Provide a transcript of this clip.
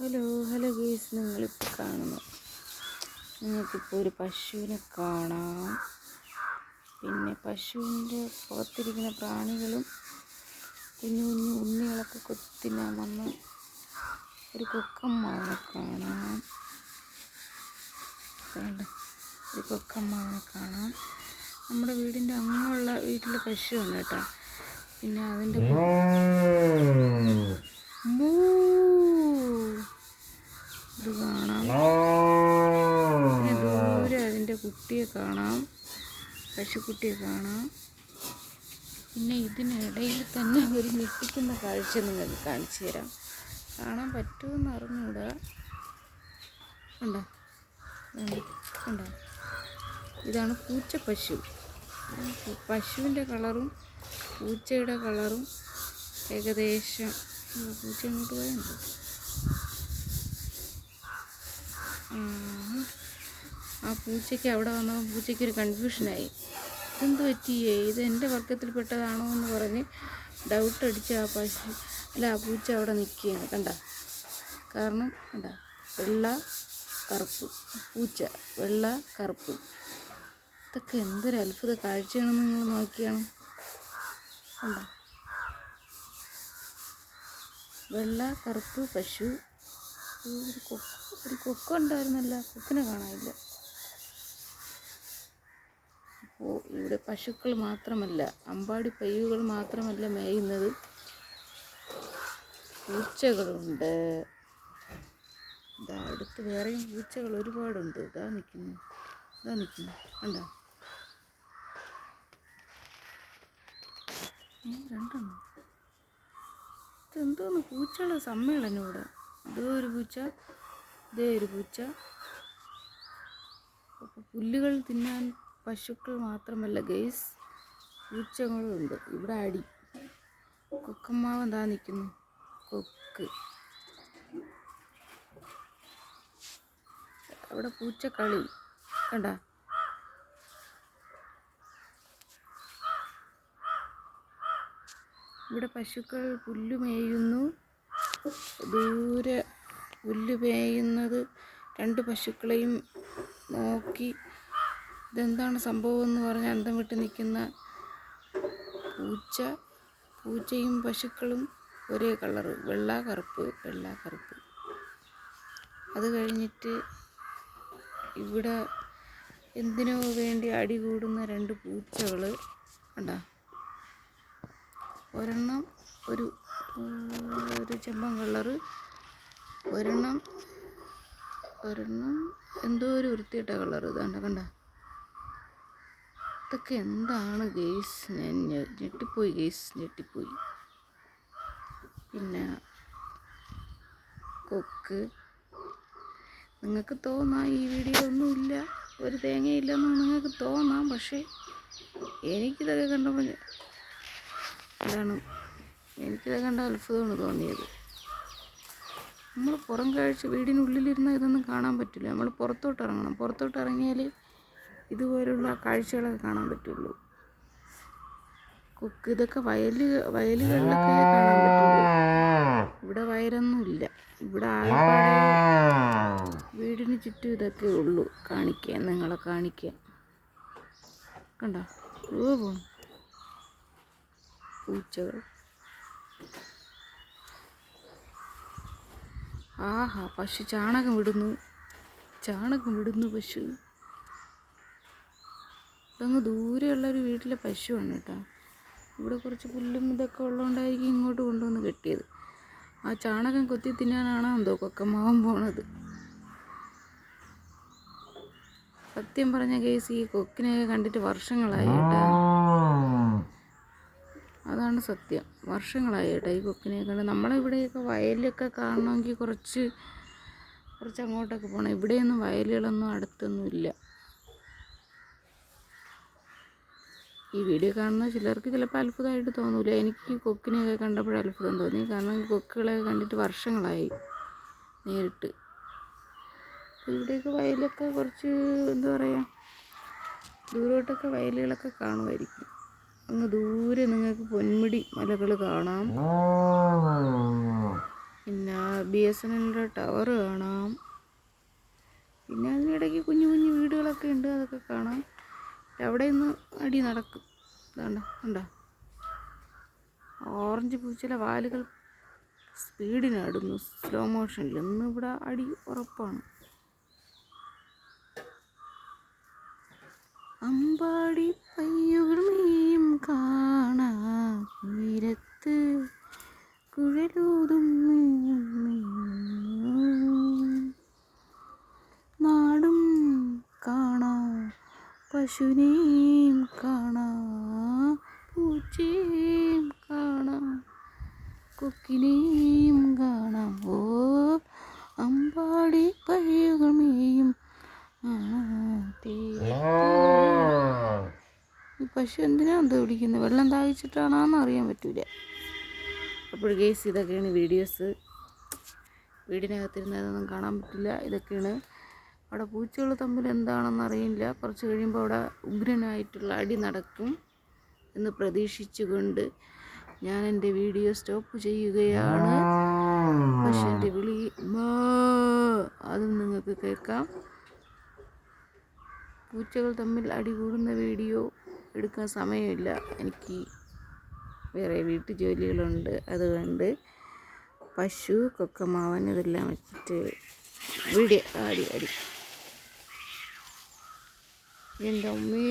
Hello hello guys നിങ്ങളിപ്പോൾ കാണുന്നു. നിങ്ങൾക്കിപ്പോൾ ഒരു പശുവിനെ കാണാം. പിന്നെ പശുവിന്റെ പുറത്തിരിക്കുന്ന പ്രാണികളും കുഞ്ഞു കുഞ്ഞു ഉണ്ണികളൊക്കെ കൊത്തിനാൻ വന്ന് ഒരു കൊക്കമ്മാവിനെ കാണാം? ഒരു കൊക്കമ്മാവിനെ കാണാം. നമ്മുടെ വീടിന്റെ അങ്ങുള്ള വീട്ടിലെ പശുവാണ് കേട്ടോ. പിന്നെ അതിന്റെ മൂ കാണാം ദൂരെ അതിന്റെ കുട്ടിയെ കാണാം. പശുക്കുട്ടിയെ കാണാം. പിന്നെ ഇതിനിടയിൽ തന്നെ ഒരു ഞെട്ടിക്കുന്ന കാഴ്ച നിങ്ങൾക്ക് കാണിച്ചു തരാം. കാണാൻ പറ്റുമെന്ന് അറിഞ്ഞൂടാ. ഉണ്ടോ ഉണ്ടോ ഇതാണ് പൂച്ച പശു പശുവിന്റെ കളറും പൂച്ചയുടെ കളറും ഏകദേശം. പൂച്ച ഇങ്ങോട്ട് പോയുണ്ടോ ആ പൂച്ചയ്ക്ക് അവിടെ വന്നപ്പോൾ പൂച്ചയ്ക്ക് ഒരു കൺഫ്യൂഷനായി ഇതെന്ത് പറ്റിയേ? ഇത് എന്റെ വർഗത്തിൽപ്പെട്ടതാണോ എന്ന് പറഞ്ഞ് ഡൗട്ട് അടിച്ച് ആ പശു അല്ല ആ പൂച്ച അവിടെ നിൽക്കുകയാണ് കണ്ട? കാരണം കണ്ട? വെള്ള കറുപ്പ് പൂച്ച വെള്ള കറുപ്പ്. ഇതൊക്കെ എന്തൊരു അത്ഭുത കാഴ്ചയാണെന്ന് നിങ്ങൾ നോക്കിയാണ്. കണ്ടോ? വെള്ള കറുപ്പ് പശു. ഒരു കൊക്ക് ഒരു കൊക്കുണ്ടായിരുന്നല്ല. കൊക്കിനെ കാണാനില്ല. ഇവിടെ പശുക്കൾ മാത്രമല്ല അമ്പാടി പയ്യുകൾ മാത്രമല്ല മേയുന്നത്. പൂച്ചകളുണ്ട്. ഇതാ അടുത്ത് വേറെയും പൂച്ചകൾ ഒരുപാടുണ്ട്. ഇതാ നിൽക്കുന്നു ഇതാ നിൽക്കുന്നു കണ്ടോ? രണ്ടെണ്ണം. ഇതെന്തോന്ന്? പൂച്ചകളുടെ സമ്മേളനം ഇവിടെ. ഇതേ ഒരു പൂച്ച ഇതേ ഒരു പൂച്ച. പുല്ലുകൾ തിന്നാൻ പശുക്കൾ മാത്രമല്ല ഗെയ്സ് പൂച്ചകളും ഉണ്ട്. ഇവിടെ അടി. കൊക്കമ്മാവ് എന്താ നിൽക്കുന്നു കൊക്ക്. അവിടെ പൂച്ചക്കളി. കണ്ട? ഇവിടെ പശുക്കൾ പുല്ല് മേയുന്നു. ദൂരെ പുല്ല് മേയുന്നത് രണ്ട് പശുക്കളെയും നോക്കി ഇതെന്താണ് സംഭവം എന്ന് പറഞ്ഞ് അന്തം വിട്ട് നിൽക്കുന്ന പൂച്ച. പൂച്ചയും പശുക്കളും ഒരേ കളറ്. വെള്ള കറുപ്പ് വെള്ള കറുപ്പ്. അത് കഴിഞ്ഞിട്ട് ഇവിടെ എന്തിനോ വേണ്ടി അടി കൂടുന്ന രണ്ട് പൂച്ചകൾ. കണ്ടോ? ഒരെണ്ണം ഒരു ഒരു ചെമ്പൻ കളറ്. ഒരെണ്ണം ഒരെണ്ണം എന്തോ ഒരു വൃത്തിയിട്ട കളറ്. ഇതാണ്ട കണ്ട? ഇതൊക്കെ എന്താണ് ഗെയ്സ് ഞാൻ ഞെട്ടിപ്പോയി ഗെയ്സ് ഞെട്ടിപ്പോയി. പിന്നെ കൊക്ക്. നിങ്ങൾക്ക് തോന്നാം ഈ വീഡിയോ ഒന്നുമില്ല ഒരു തേങ്ങയില്ലെന്ന് നിങ്ങൾക്ക് തോന്നാം. പക്ഷേ എനിക്കിതൊക്കെ കണ്ടപ്പോൾ അതാണ് എനിക്കിത് കണ്ട അത്ഭുതമാണ് തോന്നിയത്. നമ്മൾ പുറം കാഴ്ച വീടിനുള്ളിലിരുന്നാൽ ഇതൊന്നും കാണാൻ പറ്റില്ല. നമ്മൾ പുറത്തോട്ട് ഇറങ്ങണം. പുറത്തോട്ട് ഇറങ്ങിയാൽ ഇതുപോലുള്ള കാഴ്ചകളൊക്കെ കാണാൻ പറ്റുള്ളൂ. കൊക്ക് ഇതൊക്കെ വയൽ വയലുകളിലൊക്കെ കാണാൻ പറ്റുള്ളൂ. ഇവിടെ വയലൊന്നും ഇല്ല. ഇവിടെ വീടിന് ചുറ്റും ഇതൊക്കെ ഉള്ളൂ. കാണിക്കാൻ നിങ്ങളെ കാണിക്കാൻ. കണ്ടോ? പോണു പൂച്ചകൾ. ആഹാ പശു ചാണകം ഇടുന്നു. ചാണകം ഇടുന്നു പശു ഇതങ്ങ് ദൂരെയുള്ള ഒരു വീട്ടിലെ പശുവാണ് കേട്ടോ. ഇവിടെ കുറച്ച് പുല്ലും ഇതൊക്കെ ഉള്ളതുകൊണ്ടായിരിക്കും ഇങ്ങോട്ട് കൊണ്ടുവന്ന് കെട്ടിയത്. ആ ചാണകം കൊത്തി തിന്നാനാണോ എന്തോ കൊക്കമാവൻ പോണത്. സത്യം പറഞ്ഞ കേസ് ഈ കൊക്കിനെയൊക്കെ കണ്ടിട്ട് വർഷങ്ങളായി അതാണ് സത്യം. വർഷങ്ങളായി കേട്ടോ ഈ കൊക്കിനെ കണ്ട്. നമ്മളിവിടെയൊക്കെ വയലൊക്കെ കാണണമെങ്കിൽ കുറച്ച് കുറച്ച് അങ്ങോട്ടൊക്കെ പോകണം ഇവിടെയൊന്നും വയലുകളൊന്നും അടുത്തൊന്നും ഇല്ല ഈ വീഡിയോ കാണുന്ന ചിലർക്ക് ചിലപ്പോൾ അത്ഭുതമായിട്ട് തോന്നൂല. എനിക്ക് കൊക്കിനെയൊക്കെ കണ്ടപ്പോൾ അത്ഭുതം തോന്നി കാരണം കൊക്കുകളെ കണ്ടിട്ട് വർഷങ്ങളായി നേരിട്ട്. ഇവിടെയൊക്കെ വയലൊക്കെ കുറച്ച് എന്താ പറയുക ദൂരോട്ടൊക്കെ വയലുകളൊക്കെ കാണുമായിരിക്കും. അങ്ങ് ദൂരെ നിങ്ങൾക്ക് പൊന്മുടി മലകൾ കാണാം. പിന്നെ ബി എസ് എൻ എല്ലിന്റെ ടവർ കാണാം. പിന്നെ അതിനിടയ്ക്ക് കുഞ്ഞു കുഞ്ഞു വീടുകളൊക്കെ ഉണ്ട്. അതൊക്കെ കാണാം. അവിടെ നിന്ന് അടി നടക്കും. ഇതാണ്ട കണ്ടോ? ഓറഞ്ച് പൂച്ചയിലെ വാലുകൾ സ്പീഡിനാടുന്നു സ്ലോ മോഷനിൽ ഇന്ന് ഇവിടെ അടി ഉറപ്പാണ്. അമ്പാടി പയ്യുകൾ കാണാ പശുവിനെയും കാണാ പൂച്ചയും കാണാം കൊക്കിനെയും കാണാം ഓ അമ്പാടി മേയും തീരത്ത് ഈ പശു എന്തിനാ എന്തോ വിളിക്കുന്നത് വെള്ളം ദാഹിച്ചിട്ടാണോന്ന് അറിയാൻ പറ്റൂല. അപ്പോൾ കേസ് ഇതൊക്കെയാണ് വീഡിയോസ്. വീടിനകത്തിരുന്ന് അതൊന്നും കാണാൻ പറ്റില്ല. ഇതൊക്കെയാണ് അവിടെ പൂച്ചകൾ തമ്മിൽ എന്താണെന്ന് അറിയില്ല. കുറച്ച് കഴിയുമ്പോൾ അവിടെ ഉഗ്രനായിട്ടുള്ള അടി നടക്കും എന്ന് പ്രതീക്ഷിച്ചുകൊണ്ട് ഞാൻ എന്റെ വീഡിയോ സ്റ്റോപ്പ് ചെയ്യുകയാണ്. പക്ഷെ എന്റെ വിളി അതും നിങ്ങൾക്ക് കേൾക്കാം. പൂച്ചകൾ തമ്മിൽ അടി കൂടുന്ന വീഡിയോ എടുക്കാൻ സമയമില്ല. എനിക്ക് വേറെ വീട്ടു ജോലികളുണ്ട് അതുകൊണ്ട് പശു കൊക്കമാവൻ ഇതെല്ലാം വെച്ചിട്ട് വീഡിയോ അടി അടി എന്റെ അമ്മേ